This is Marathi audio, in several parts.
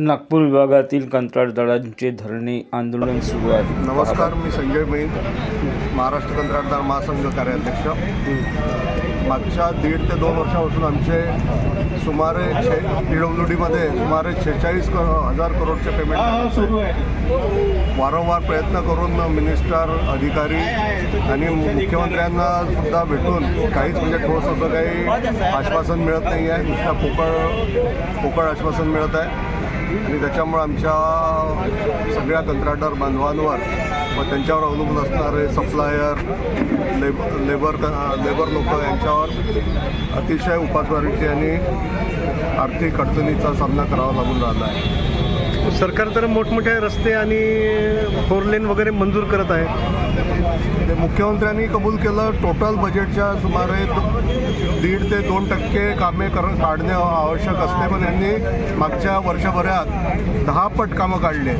नागपूर विभागातील कंत्राटदारांचे धरणे आंदोलन सुरू आहे. नमस्कार मी संजय मैन महाराष्ट्र कंत्राटदार महासंघ कार्याध्यक्ष. मागच्या दीड ते दोन वर्षापासून आमचे सुमारे छे पी डब्ल्यू डीमध्ये सुमारे छेचाळीस क हजार करोडचे पेमेंट सुरू आहे वारंवार प्रयत्न करून मिनिस्टर अधिकारी आणि मुख्यमंत्र्यांना सुद्धा भेटून काहीच म्हणजे ठोस असं काही आश्वासन मिळत नाही आहे. नुसतं पोकळ पोकळ आश्वासन मिळत आहे. आणि त्याच्यामुळं आमच्या सगळ्या कंत्राटदार बांधवांवर व त्यांच्यावर अवलंबून असणारे सप्लायर लेब लेबर लेबर लोक यांच्यावर अतिशय उपासमारीची आणि आर्थिक अडचणीचा सामना करावा लागून राहिला आहे. सरकार तर मोठमोठे रस्ते आणि फोर लेन वगैरे मंजूर करत आहे. मुख्यमंत्र्यांनी कबूल केलं टोटल बजेटच्या सुमारे दीड ते दोन टक्के कामे कर काढणे आवश्यक असते पण यांनी मागच्या वर्षभरात दहा पट कामं काढले.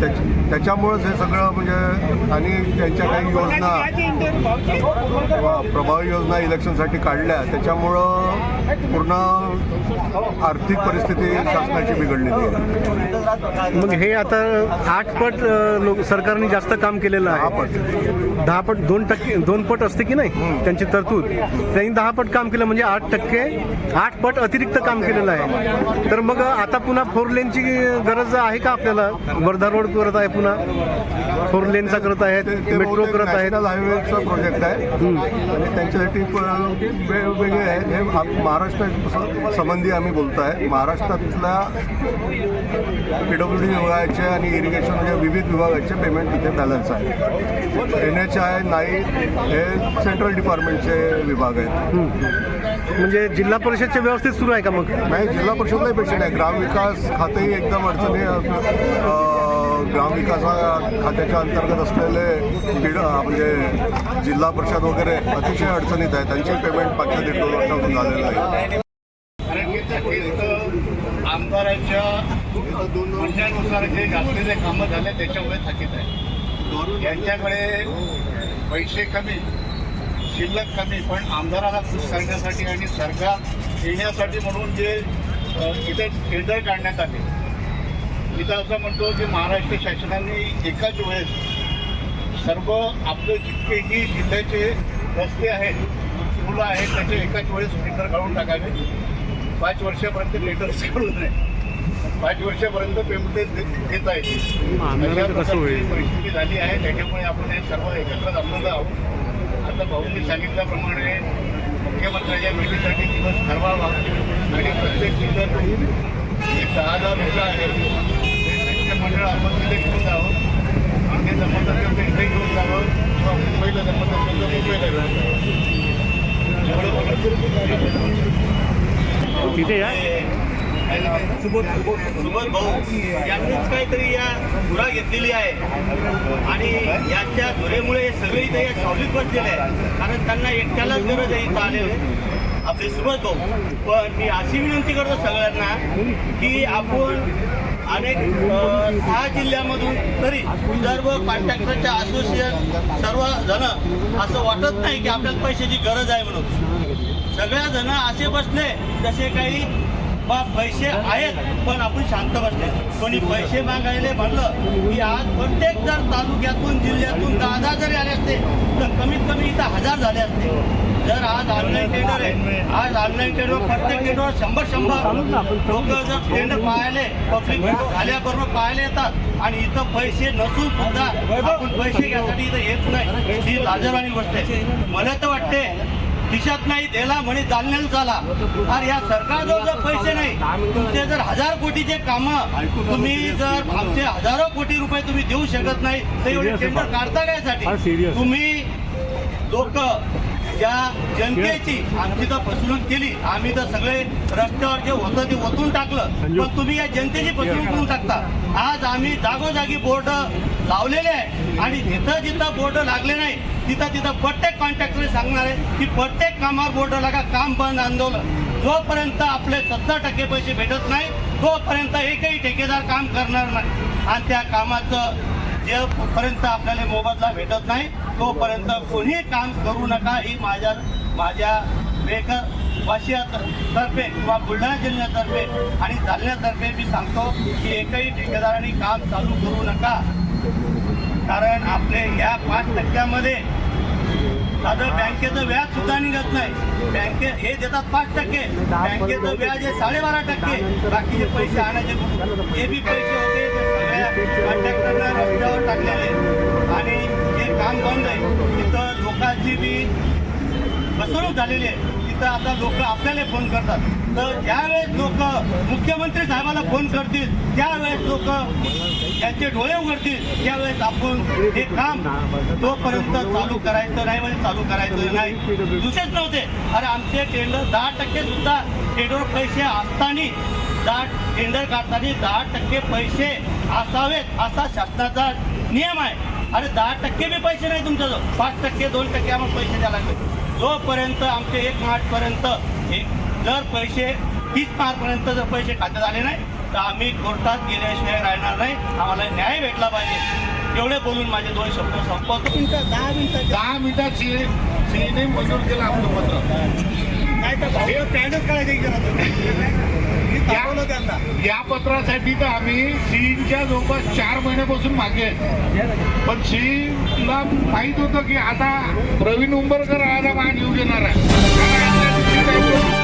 त्याच- त्याच्यामुळंच हे सगळं म्हणजे आणि त्यांच्या काही योजना प्रभावी योजना इलेक्शनसाठी काढल्या. त्याच्यामुळं पूर्ण आर्थिक परिस्थिती शासनाची बिघडलेली आहे. मग हे आता आठ पट लोक सरकारने जास्त काम केलेलं आहे. दहा पट. दोन टक्के दोन पट असते की नाही? त्यांची तरतूद. त्यांनी दहा पट काम केलं म्हणजे आठ टक्के आठ पट अतिरिक्त काम केलेलं आहे. तर मग आता पुन्हा फोर लेनची गरज आहे का आपल्याला? वर्धा रोड करत आहे पुन्हा? फोर लेनचा करत आहेत मेट्रो करत आहेत. हायवेचा प्रोजेक्ट आहे. आणि त्यांच्यासाठी वेगवेगळे आहे हे महाराष्ट्र संबंधी आम्ही बोलतो आहे. महाराष्ट्रातल्या पी डब्ल्यू डी विभागाचे आणि इरिगेशन म्हणजे विविध विभागाचे पेमेंट तिथे बॅलन्स आहे. एन एच आय नाईक हे सेंट्रल डिपार्टमेंटचे विभाग आहेत. म्हणजे जिल्हा परिषदच्या व्यवस्थित सुरू आहे का मग? नाही जिल्हा परिषदलाही पेशंट आहे ग्रामविकास खातेही एकदम अडचणी ग्रामविकास खात्याच्या अंतर्गत असलेले बीड म्हणजे जिल्हा परिषद वगैरे अतिशय अडचणीत आहे. त्यांची पेमेंट मागच्या दीड दोन झालेलं आहे कारण की थकीत आमदाराच्या म्हणण्यानुसार जे गाजलेले कामं झाले त्याच्यामुळे थकीत आहे. यांच्याकडे पैसे कमी शिल्लक कमी पण आमदाराला खुश करण्यासाठी आणि सरकार येण्यासाठी म्हणून जे इथे टेंडर काढण्यात आले. इथं असं म्हणतो की महाराष्ट्र शासनाने एकाच वेळेस सर्व आपले जितकेही जिल्ह्याचे रस्ते आहेत मुलं आहेत त्याचे एकाच वेळेस टेंडर काढून टाकावे. पाच वर्षापर्यंत लेटर्स काढू नये. पाच वर्षापर्यंत पेमेंट देता येतील अशा प्रकारची परिस्थिती झाली आहे. त्याच्यामुळे आपण हे सर्व एकत्र जमलेलो आहोत. आता भाऊंनी सांगितल्याप्रमाणे मुख्यमंत्र्यांच्या भेटीसाठी दिवस ठरवावा. आणि प्रत्येक जिल्ह्यातून एक दहा हजार मुलं आहेत ते शिक्षण आपण तिथे घेऊन जावं. आणि ते जमत असेल तर इथे घेऊन जावं. किंवा मुंबईला जमत असेल तर मुंबईला जावं. एवढं तिथे या? सुबोध सुबोध. भाऊ यांनीच काहीतरी या धुरा घेतलेली आहे. आणि यांच्या धुरेमुळे हे सगळे इथे या सावलीत बसलेले आहे कारण त्यांना एकट्यालाच गरज आहे इथं आलेले आपले सुबोध भाऊ पण मी अशी विनंती करतो सगळ्यांना की आपण अनेक सहा जिल्ह्यामधून तरी विदर्भ कॉन्ट्रॅक्टरच्या असोसिएशन सर्व जण असं वाटत नाही की आपल्याला पैशाची गरज आहे म्हणून. सगळ्या जण असे बसले तसे काही बा पैसे आहेत पण आपण शांत बसले. कोणी पैसे मागायले म्हणलं की आज प्रत्येक जर तालुक्यातून जिल्ह्यातून दहा हजार जरी आले असते तर कमीत कमी इथं हजार झाले असते. जर आज ऑनलाईन टेंडर आहे आज ऑनलाईन टेंडर प्रत्येक टेंडरवर शंभर शंभर लोक जर टेंडर पाहायले पब्लिक झाल्याबरोबर पाहायला येतात. आणि इथं पैसे नसून सुद्धा आपण पैसे घ्यासाठी इथं येत नाही. ही लाजरवाणी गोष्ट आहे. मला तर वाटते खिशात नाही दिला म्हणे जालन्याला चाला. अरे या सरकारजवळ जर पैसे नाही तुमचे जर हजार कोटीचे कामं तुम्ही जर आमचे हजारो कोटी रुपये तुम्ही देऊ शकत नाही तर एवढे टेंडर काढता काय साठी तुम्ही लोक ज्या जनतेची आमची तर फसवणूक केली आम्ही तर सगळे रस्त्यावर जे होतं ते ओतून टाकलं. पण तुम्ही या जनतेची फसवणूक करून टाकता आज आम्ही जागोजागी बोर्ड लावलेले आहे आणि जिथं जिथं बोर्ड लागले नाही तिथं तिथं प्रत्येक कॉन्ट्रॅक्टर सांगणार आहे की प्रत्येक कामावर बोर्ड लागा काम बंद आंदोलन. जोपर्यंत आपले सत्तर टक्के पैसे भेटत नाही तोपर्यंत एकही ठेकेदार काम करणार नाही. आणि त्या कामाचं जेपर्यंत आपल्याला मोबदला भेटत नाही. तोपर्यंत कोणी काम करू नका. ही माझ्या माझ्या बेकर वाशियातर्फे किंवा बुलढाणा जिल्ह्यातर्फे आणि जालन्यातर्फे मी सांगतो की एकही ठेकेदारांनी काम चालू करू नका. कारण आपले या पाच टक्क्यामध्ये साधं बँकेचं व्याज सुद्धा निघत नाही. बँके हे देतात पाच टक्के. बँकेचं व्याज आहे साडेबारा टक्के. बाकीचे पैसे आणायचे हे बी पैसे होते ते सगळ्या कॉन्ट्रॅक्टरना रस्त्यावर टाकलेले. आणि जे काम बंद आहे तिथं लोकांची बी फसवणूक झालेली आहे. तिथं आता लोक आपल्याला फोन करतात. तर ज्यावेळेस लोक मुख्यमंत्री साहेबाला फोन करतील त्यावेळेस लोक त्यांचे डोळे उघडतील. त्यावेळेस आपण हे काम तोपर्यंत चालू करायचं नाही म्हणजे चालू करायचं नाही. दुसरेच नव्हते. अरे आमचे टेंडर दहा टक्के सुद्धा टेंडर पैसे असताना दहा टेंडर काढताना दहा टक्के पैसे असावेत असा शासनाचा नियम आहे. अरे दहा टक्के बी पैसे नाही तुमच्याजवळ. पाच टक्के दोन टक्के आम्हाला पैसे द्यायला लागले. जोपर्यंत आमचे एक मार्चपर्यंत एक जर पैसे तीस मार्चपर्यंत जर पैसे खात्यात आले नाही तर आम्ही कोर्टात गेल्याशिवाय राहणार नाही. आम्हाला न्याय भेटला पाहिजे. एवढे बोलून माझे दोन शब्द संपवतो. दहा मिनिटं. दहा मिनिटात सी सीने मंजूर केलं आपलं पत्र नाही तर पॅनच त्यांना. या पत्रासाठी तर आम्ही सीईनच्या जवळपास चार महिन्यापासून मागे. पण सीईनला माहीत होतं की आता प्रवीण उंबरकर आज येऊ देणार आहे.